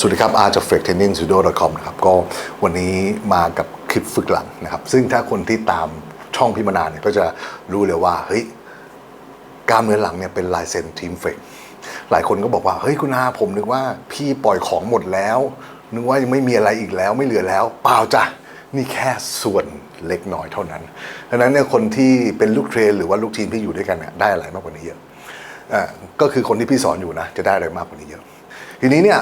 สวัสดีครับอาจาก f a k t r a i n i n g studio com นะครับก็วันนี้มากับคลิปฝึกหลังนะครับ ซึ่งถ้าคนที่ตามช่องพิมานานเนี่ยก็จะรู้เลยว่าเฮ้ยกล้ามเนื้อหลังเนี่ยเป็นลายเซ็นทีมเฟกหลายคนก็บอกว่าเฮ้ยคุณอาผมนึกว่าพี่ปล่อยของหมดแล้ว นึกว่ายังไม่มีอะไรอีกแล้วไม่เหลือแล้ว เปล่าจ้ะนี่แค่ส่วนเล็กน้อยเท่านั้นดังนั้นเนี่ยคนที่เป็นลูกเทรนหรือว่าลูกทีมที่อยู่ด้วยกันเนี่ยได้อะไรมากกว่านี้เยอะอ่าก็คือคนที่พี่สอนอยู่นะจะได้อะไรมากกว่านี้เยอะ ทีนี้เนี่ย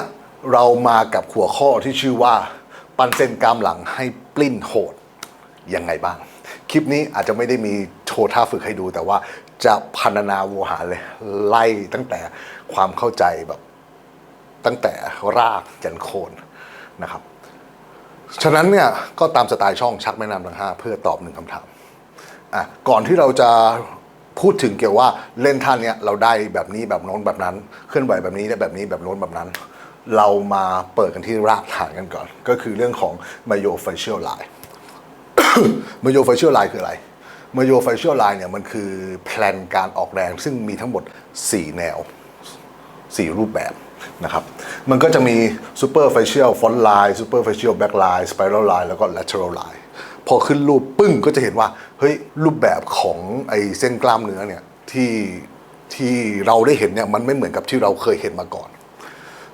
เรามากับหัวข้อที่ชื่อว่า ปันเส้นกามหลังให้ปลิ้นโหดยังไงบ้าง คลิปนี้อาจจะไม่ได้มีโชว์ท่าฝึกให้ดู แต่ว่าจะพันนาโวหารเลยไล่ตั้งแต่ความเข้าใจแบบตั้งแต่รากยันโคนนะครับ ฉะนั้นเนี่ยก็ตามสไตล์ช่องชักแม่น้ำทั้งห้าเพื่อตอบหนึ่งคำถามอะก่อนที่เราจะพูดถึงเกี่ยวว่าเล่นท่านเนี้ยเราได้แบบนี้แบบโน้นแบบนั้น เคลื่อนไหวแบบนี้ได้แบบนี้แบบโน้นแบบนั้น เรามาเปิดกันที่รากฐานกันก่อน ก็คือเรื่องของ myofascial line myofascial line คืออะไร myofascial line เนี่ยมันคือแพลนการออกแรง ซึ่งมีทั้งหมด 4 แนว 4 รูปแบบนะครับ มันก็จะมี superficial front line superficial back line spiral line แล้วก็ lateral line พอขึ้นรูปปึ้งก็จะเห็นว่าเฮ้ยรูปแบบของไอ้เส้นกล้ามเนื้อเนี่ยที่ที่เราได้เห็นเนี่ยมันไม่เหมือนกับที่เราเคยเห็นมาก่อน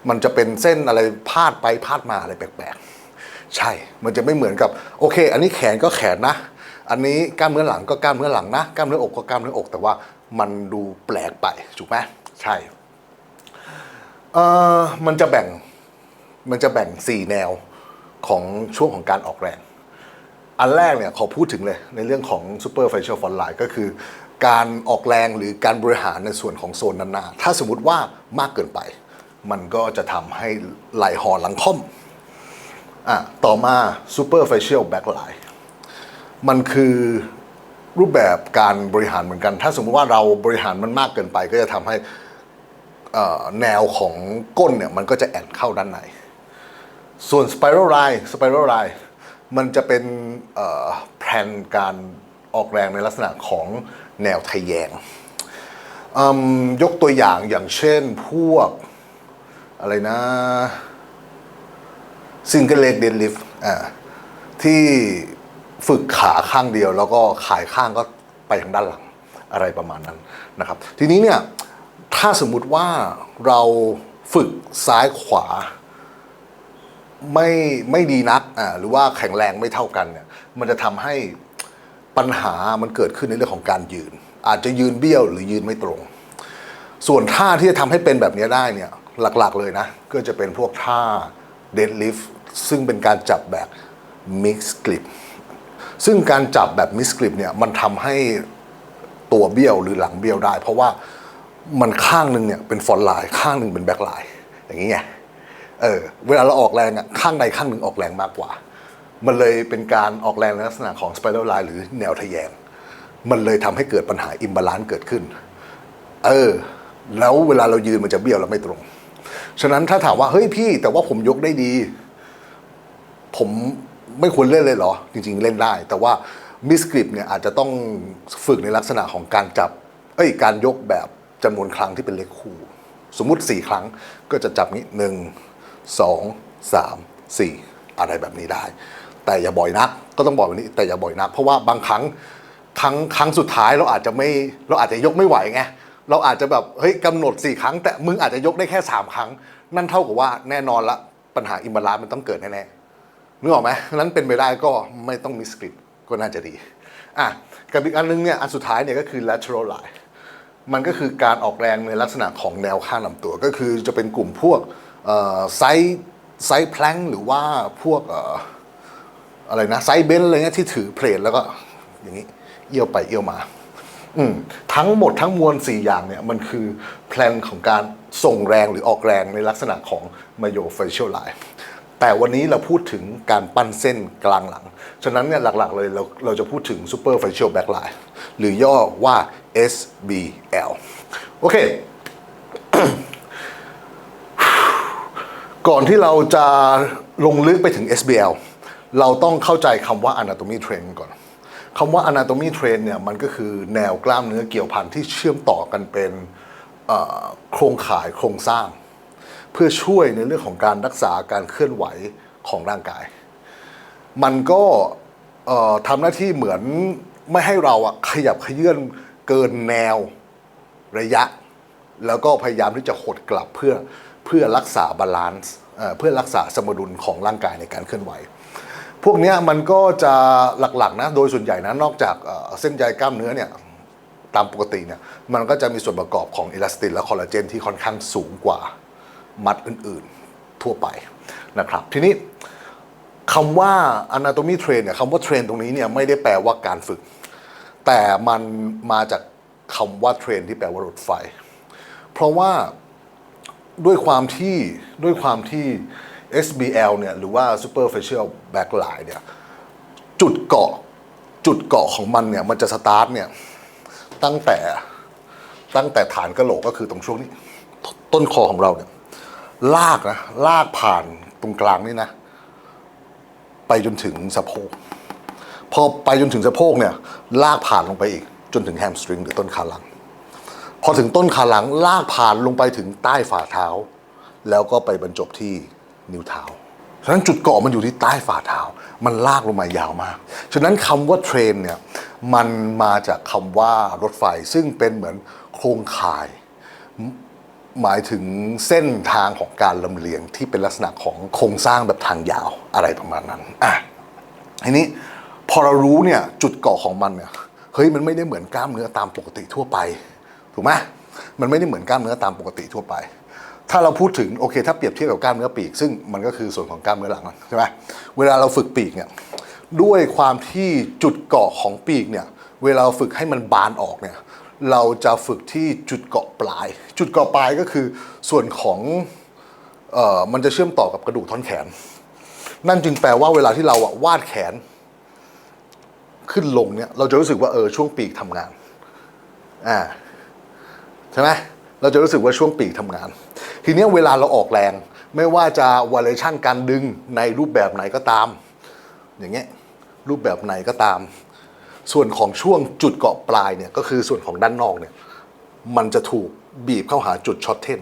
มันจะเป็นเส้นอะไรพาดไปพาดมาอะไรแปลกๆ ใช่ มันจะไม่เหมือนกับโอเค อันนี้แขนก็แขนนะ อันนี้กล้ามเนื้อหลังก็กล้ามเนื้อหลังนะ กล้ามเนื้ออกก็กล้ามเนื้ออก แต่ว่ามันดูแปลกไปถูกไหมใช่เอ่อมันจะแบ่งมันจะแบ่ง 4 แนวของช่วงของการออกแรง อันแรกเนี่ยขอพูดถึงเลยในเรื่องของ superficial front line ก็คือ การออกแรงหรือการบริหารในส่วนของโซนด้านหน้าถ้าสมมติว่ามากเกินไป มันก็จะทำให้ไหลห่อหลังค่อมอะต่อมา superficial back line มันคือรูปแบบการบริหารเหมือนกัน ถ้าสมมติว่าเราบริหารมันมากเกินไป ก็จะทำให้แนวของก้นเนี่ยมันก็จะแอนเข้าด้านใน ส่วน spiral line spiral line มันจะเป็นแผนการออกแรงในลักษณะของแนวทะแยงยกตัวอย่างอย่างเช่นพวก อะไรนะ single leg deadlift อ่าที่ฝึกขาข้างเดียว แล้วก็ขายข้างก็ไปทางด้านหลังอะไรประมาณนั้นนะครับ ทีนี้เนี่ยถ้าสมมุติว่าเราฝึกซ้ายขวาไม่ไม่ดีนักอ่าหรือว่าแข็งแรงไม่เท่ากันเนี่ยมันจะทำให้ปัญหามันเกิดขึ้นในเรื่องของการยืน อาจจะยืนเบี้ยวหรือยืนไม่ตรง ส่วนท่าที่จะทำให้เป็นแบบนี้ได้เนี่ย หลักๆเลยนะ ก็จะเป็นพวกท่า deadlift ซึ่งเป็นการจับแบบ mix grip ซึ่งการจับแบบ mix grip เนี่ยมันทำให้ตัวเบี้ยวหรือหลังเบี้ยวได้ เพราะว่ามันข้างหนึ่งเนี่ยเป็นฟอนไลน์ข้างหนึ่งเป็นแบ็คไลน์อย่างนี้ไงเออเวลาเราออกแรงอะข้างใดข้างหนึ่งออกแรงมากกว่า มันเลยเป็นการออกแรงในลักษณะของ spiral line หรือแนวทะแยง มันเลยทำให้เกิดปัญหาอิมบาลานซ์เกิดขึ้น เออ แล้วเวลาเรายืนมันจะเบี้ยวแล้วไม่ตรง ฉะนั้นถ้าถามว่าเฮ้ยพี่ แต่ว่าผมยกได้ดี ผมไม่ควรเล่นเลยเหรอ จริง ๆ เล่นได้ แต่ว่ามิสกริปเนี่ยอาจจะต้องฝึกในลักษณะของการจับ เอ้ยการยกแบบจำนวนครั้งที่เป็นเลขคู่ สมมุติ 4 ครั้งก็จะจับนี้หนึ่งสองสามสี่อะไรแบบนี้ได้ แต่อย่าบ่อยนัก ก็ต้องบอกแบบนี้ แต่อย่าบ่อยนัก เพราะว่าบางครั้งครั้งครั้งสุดท้ายเราอาจจะไม่เราอาจจะยกไม่ไหวไง เราอาจจะแบบเฮ้ยกำหนด 4 ครั้ง แต่มึงอาจจะยกได้แค่ 3 ครั้ง นั่นเท่ากับว่าแน่นอนละปัญหาอิมบาลานซ์มันต้องเกิดแน่ๆนึกออกไหมนั้นเป็นไปได้ก็ไม่ต้องมีสคริปต์ก็น่าจะดีอะกับอีกอันนึงเนี่ยอันสุดท้ายเนี่ยก็คือ lateral line มันก็คือการออกแรงในลักษณะของแนวข้างลำตัว ก็คือจะเป็นกลุ่มพวกไซส์ไซส์แพลงหรือว่าพวกเอ่ออะไรนะไซส์เบนอะไรเงี้ยที่ถือเพลทแล้วก็อย่างนี้เอี้ยวไปเอี้ยวมา อืมทั้งหมดทั้งมวล 4 อย่างเนี่ยมันคือแพลนของการส่งแรงหรือออกแรงในลักษณะของ myofascial line แต่วันนี้เราพูดถึงการปั้นเส้นกลางหลัง ฉะนั้นเนี่ยหลักๆเลยเราเราจะพูดถึง superficial back line หรือย่อว่า SBL โอเค ก่อนที่เราจะลงลึกไปถึง SBL เราต้องเข้าใจคำว่า anatomy train ก่อน คำว่า anatomy train เนี่ยมันก็คือแนวกล้ามเนื้อเกี่ยวพันที่เชื่อมต่อกันเป็นโครงข่ายโครงสร้าง เพื่อช่วยในเรื่องของการรักษาการเคลื่อนไหวของร่างกาย มันก็ทำหน้าที่เหมือนไม่ให้เราขยับขยื่นเกินแนวระยะ แล้วก็พยายามที่จะหดกลับเพื่อเพื่อรักษาบาลานซ์เพื่อรักษาสมดุลของร่างกายในการเคลื่อนไหว พวกนี้มันก็จะหลักๆนะโดยส่วนใหญ่นะนอกจากเส้นใยกล้ามเนื้อเนี่ยตามปกติเนี่ยมันก็จะมีส่วนประกอบของเอลาสตินและคอลลาเจนที่ค่อนข้างสูงกว่ามัดอื่นๆทั่วไปนะครับทีนี้คำว่า anatomy train เนี่ยคำว่าเทรนตรงนี้เนี่ยไม่ได้แปลว่าการฝึก แต่มันมาจากคำว่าเทรนที่แปลว่ารถไฟ เพราะว่าด้วยความที่ด้วยความที่ SBL เนี่ยหรือว่า superficial backline เนี่ยจุดเกาะจุดเกาะของมันเนี่ยมันจะสตาร์ทเนี่ยตั้งแต่ตั้งแต่ฐานกระโหลกก็คือตรงช่วงนี้ตต้นคอของเราเนี่ยลากนะลากผ่านตรงกลางนี่นะ ไปจนถึงสะโพกพอไปจนถึงสะโพกเนี่ยลากผ่านลงไปอีก จนถึงแฮมสตริงหรือต้นขาหลัง พอถึงต้นขาหลังลากผ่านลงไปถึงใต้ฝ่าเท้า แล้วก็ไปบรรจบที่ นิ้วเท้า ฉะนั้นจุดเกาะมันอยู่ที่ใต้ฝ่าเท้า มันลากลงมายาวมาก ฉะนั้นคำว่าเทรนเนี่ยมันมาจากคำว่ารถไฟซึ่งเป็นเหมือนโครงข่าย หมายถึงเส้นทางของการลำเลียงที่เป็นลักษณะของโครงสร้างแบบทางยาวอะไรประมาณนั้นอะทีนี้พอเรารู้เนี่ยจุดเกาะของมันเนี่ยเฮ้ยมันไม่ได้เหมือนกล้ามเนื้อตามปกติทั่วไป ถูกไหมมันไม่ได้เหมือนกล้ามเนื้อตามปกติทั่วไป ถ้าเราพูดถึงโอเค ถ้าเปรียบเทียบกับกล้ามเนื้อปีก ซึ่งมันก็คือส่วนของกล้ามเนื้อหลังใช่ไหมเวลาเราฝึกปีกเนี่ยด้วยความที่จุดเกาะของปีกเนี่ยเวลาฝึกให้มันบานออกเนี่ยเราจะฝึกที่จุดเกาะปลาย จุดเกาะปลายก็คือส่วนของเอ่อมันจะเชื่อมต่อกับกระดูกท่อนแขน นั่นจึงแปลว่าเวลาที่เราอะวาดแขน ขึ้นลงเนี่ยเราจะรู้สึกว่าเออช่วงปีกทำงานอ่าใช่ไหมเราจะรู้สึกว่าช่วงปีกทำงาน ทีนี้เวลาเราออกแรง ไม่ว่าจะวาเลชั่นการดึงในรูปแบบไหนก็ตาม อย่างเงี้ยรูปแบบไหนก็ตาม ส่วนของช่วงจุดเกาะปลายเนี่ยก็คือส่วนของด้านนอกเนี่ยมันจะถูกบีบเข้าหาจุดช็อตเทน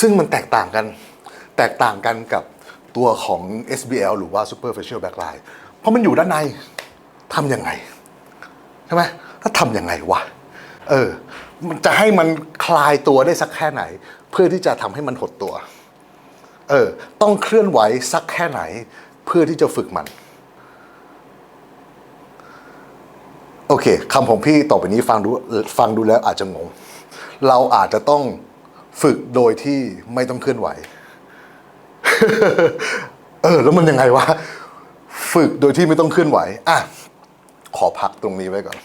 ซึ่งมันแตกต่างกัน แตกต่างกันกับตัวของ SBL หรือว่า superficial backline เพราะมันอยู่ด้านในทำยังไง ใช่ไหมถ้าทำยังไงวะ เออ มันจะให้มันคลายตัวได้สักแค่ไหน เพื่อที่จะทำให้มันหดตัว เออ ต้องเคลื่อนไหวสักแค่ไหน เพื่อที่จะฝึกมัน โอเคคำของพี่ต่อไปนี้ฟังดูฟังดูแล้วอาจจะงง เราอาจจะต้องฝึกโดยที่ไม่ต้องเคลื่อนไหว เออ แล้วมันยังไงวะ ฝึกโดยที่ไม่ต้องเคลื่อนไหว อะ ขอพักตรงนี้ไว้ก่อน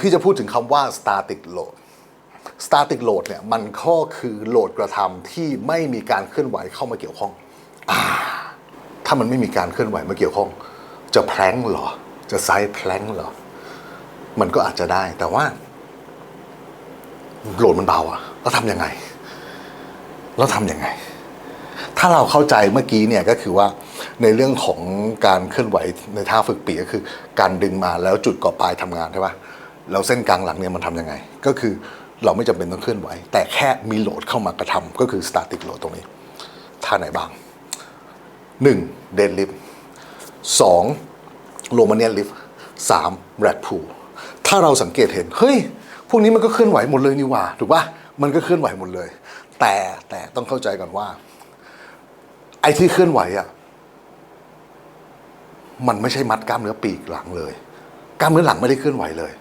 พี่จะพูดถึงคำว่า static load static load เนี่ยมันก็คือโหลดกระทำที่ไม่มีการเคลื่อนไหวเข้ามาเกี่ยวข้องอถ้ามันไม่มีการเคลื่อนไหวมาเกี่ยวข้อง จะแพลงหรอ จะไซส์แพลงหรอ มันก็อาจจะได้แต่ว่า โหลดมันเบาอะแล้วทำยังไงแล้วทำยังไง ถ้าเราเข้าใจเมื่อกี้เนี่ยก็คือว่าในเรื่องของการเคลื่อนไหวในท่าฝึกปีกก็คือ การดึงมาแล้วจุดเกาะปลายทำงานใช่ปะแล้วเส้นกลางหลังเนี่ยมันทำยังไง ก็คือเราไม่จำเป็นต้องเคลื่อนไหว แต่แค่มีโหลดเข้ามากระทำก็คือ static load ตรงนี้ ท่าไหนบ้างหนึ่งเดนลิฟสองโรมาเนียนลิฟสามแรดพูถ้าเราสังเกตเห็น เฮ้ย พวกนี้มันก็เคลื่อนไหวหมดเลยนี่ว่า ถูกปะมันก็เคลื่อนไหวหมดเลย แต่แต่ต้องเข้าใจก่อนว่า ไอ้ที่เคลื่อนไหวอะ มันไม่ใช่มัดกล้ามเนื้อปีกหลังเลย กล้ามเนื้อหลังไม่ได้เคลื่อนไหวเลย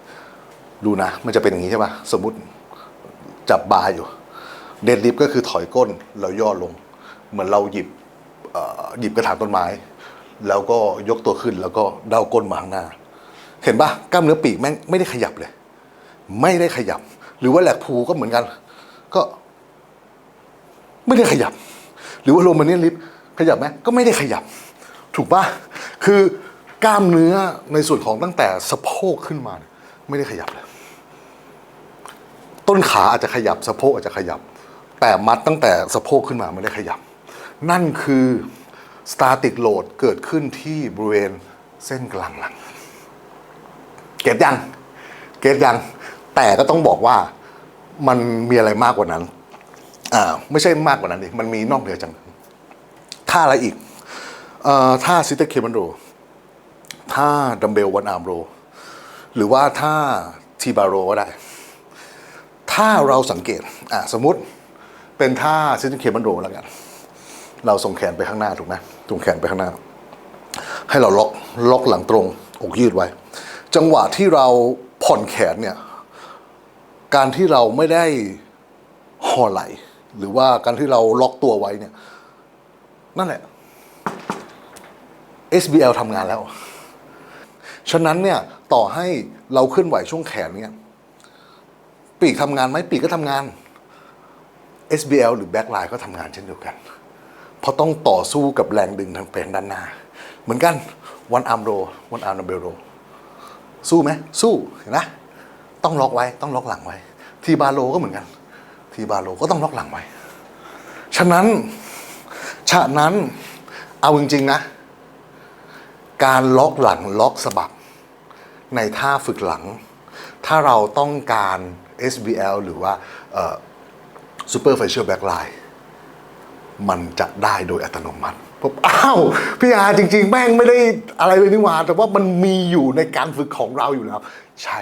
ดูนะ มันจะเป็นอย่างนี้ใช่ปะสมมติจับบาร์อยู่ เดดลิฟก็คือถอยก้นแล้วย่อลง เหมือนเราหยิบหยิบกระถางต้นไม้ แล้วก็ยกตัวขึ้นแล้วก็เดาก้นมาข้างหน้า เห็นปะกล้ามเนื้อปีกแม่งไม่ได้ขยับเลย ไม่ได้ขยับ หรือว่าแหลกพูก็เหมือนกัน ก็ไม่ได้ขยับ หรือว่าโรมาเนียนลิฟขยับไหมก็ไม่ได้ขยับ ถูกปะคือกล้ามเนื้อในส่วนของตั้งแต่สะโพกขึ้นมาเนี่ยไม่ได้ขยับเลย ต้นขาอาจจะขยับสะโพกอาจจะขยับ แต่มัดตั้งแต่สะโพกขึ้นมาไม่ได้ขยับ นั่นคือ static load เกิดขึ้นที่บริเวณเส้นกลางหลัง เก็ตยัง เก็ตยัง แต่ก็ต้องบอกว่ามันมีอะไรมากกว่านั้น ไม่ใช่มากกว่านั้นดิมันมีนอกเหนือจากนั้นท่าอะไรอีกเอ่อท่าซิตเตอร์เคมันโรท่าดัมเบลวันอาร์มโรหรือว่าท่าทีบาโรก็ได้ ถ้าเราสังเกตอะสมมติเป็นท่าซิตเตอร์เคมันโรแล้วกัน เราส่งแขนไปข้างหน้าถูกไหมส่งแขนไปข้างหน้า ให้เราล็อกล็อกหลังตรง อกยืดไว้ จังหวะที่เราผ่อนแขนเนี่ย การที่เราไม่ได้ห่อไหล หรือว่าการที่เราล็อกตัวไว้เนี่ย นั่นแหละ SBL ทำงานแล้ว ฉะนั้นเนี่ยต่อให้เราเคลื่อนไหวช่วงแขนเนี่ยปีกทำงานไหมปีกก็ทำงาน SBL หรือ backline ก็ทำงานเช่นเดียวกัน เพราะต้องต่อสู้กับแรงดึงทางแผงด้านหน้า เหมือนกันวันอาร์มโรวันอาร์มดัมเบลโรสู้ไหมสู้เห็นไหมต้องล็อกไว้ต้องล็อกหลังไว้ ทีบาโลก็เหมือนกัน ที่บาโลก็ต้องล็อกหลังไว้ ฉะนั้น ฉะนั้นเอาจริงๆนะ การล็อกหลังล็อกสะบักในท่าฝึกหลัง ถ้าเราต้องการ SBL หรือว่าเอ่อ superficial backline มันจะได้โดยอัตโนมัติผมอ้าวพี่อาจริง ๆ แม่งไม่ได้อะไรเลยนี่หว่า แต่ว่ามันมีอยู่ในการฝึกของเราอยู่แล้ว ใช่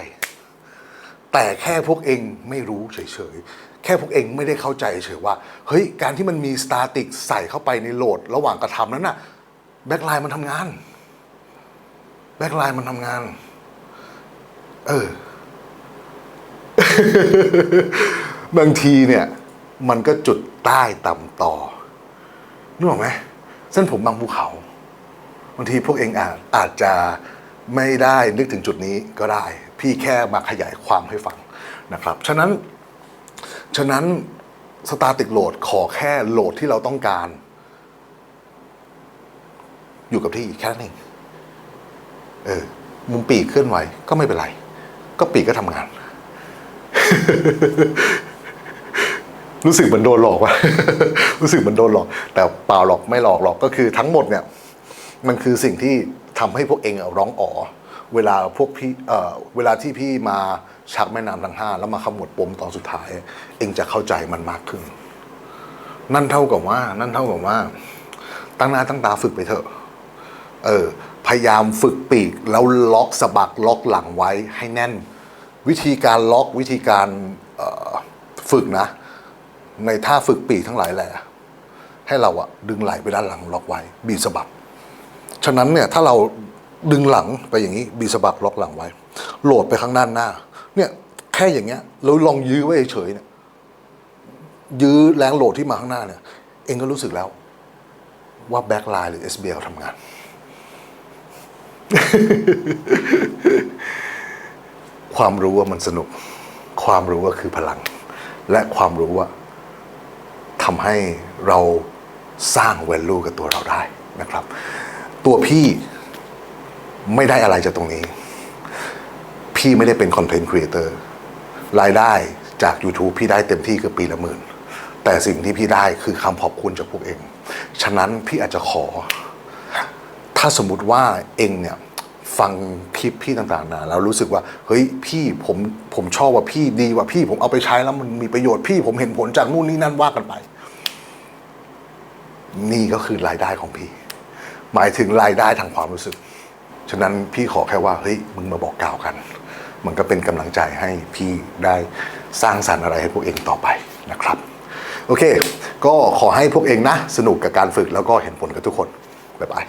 แต่แค่พวกเองไม่รู้เฉย ๆ ค่พวกเองไม่ได้เข้าใจเฉยว่า เฮ้ย การที่มันมีสตาติกใส่เข้าไปในโหลด ระหว่างกระทำนั้นน่ะแบ็คไลน์มันทำงาน แบ็คไลน์มันทำงาน เออบางทีเนี่ย มันก็จุดใต้ต่ำต่อนึกออกไหมเส้นผมบางภูเขา บางทีพวกเองอาจอาจจะไม่ได้นึกถึงจุดนี้ก็ได้ พี่แค่มาขยายความให้ฟังนะครับ ฉะนั้น ฉะนั้นสตาติกโหลดขอแค่โหลดที่เราต้องการ อยู่กับที่แค่นั้นเองเออมุมปีกเคลื่อนไหวก็ไม่เป็นไร ก็ปีกก็ทำงาน รู้สึกเหมือนโดนหลอกว่ะรู้สึกเหมือนโดนหลอก แต่เปล่าหรอกไม่หลอกหรอกก็คือทั้งหมดเนี่ย มันคือสิ่งที่ทำให้พวกเองร้องอ๋อ เวลาพวกพี่เอ่อเวลาที่พี่มาชักแม่น้ำทั้งห้าแล้วมาขมวดปมตอนสุดท้าย เองจะเข้าใจมันมากขึ้น นั่นเท่ากับว่า นั่นเท่ากับว่า ตั้งหน้าตั้งตาฝึกไปเถอะ เออ พยายามฝึกปีก แล้วล็อกสะบักล็อกหลังไว้ให้แน่น วิธีการล็อกวิธีการฝึกนะ ในท่าฝึกปีกทั้งหลายแหละให้เราอะดึงไหล่ไปด้านหลังล็อกไว้ บีบสะบักฉะนั้นเนี่ยถ้าเรา ดึงหลังไปอย่างนี้บีสะบักล็อกหลังไว้ โหลดไปข้างด้านหน้า เนี่ยแค่อย่างเงี้ยเราลองยื้อไว้เฉยเนี่ยยื้อแรงโหลดที่มาข้างหน้าเนี่ย เองก็รู้สึกแล้ว ว่าแบ็คไลน์หรือ SBL ทำงาน ความรู้ว่ามันสนุก ความรู้ว่าคือพลัง และความรู้ว่าทำให้เราสร้าง value กับตัวเราได้นะครับ ตัวพี่ ไม่ได้อะไรจากตรงนี้ พี่ไม่ได้เป็นคอนเทนต์ครีเอเตอร์รายได้จาก YouTube พี่ได้เต็มที่คือปีละหมื่น แต่สิ่งที่พี่ได้คือคำขอบคุณจากพวกเอง ฉะนั้นพี่อาจจะขอ ถ้าสมมุติว่าเองเนี่ยฟังคลิปพี่ต่างๆนะแล้วรู้สึกว่า เฮ้ยพี่ผมผมชอบว่าพี่ดีว่าพี่ผมเอาไปใช้แล้วมันมีประโยชน์พี่ผมเห็นผลจากนู่นนี่นั่นว่ากันไป นี่ก็คือรายได้ของพี่ หมายถึงรายได้ทางความรู้สึก ฉะนั้นพี่ขอแค่ว่าเฮ้ยมึงมาบอกกล่าวกัน มันก็เป็นกำลังใจให้พี่ได้สร้างสรรค์อะไรให้พวกเองต่อไปนะครับ โอเค ก็ขอให้พวกเองนะ สนุกกับการฝึกแล้วก็เห็นผลกับทุกคนบ๊ายบาย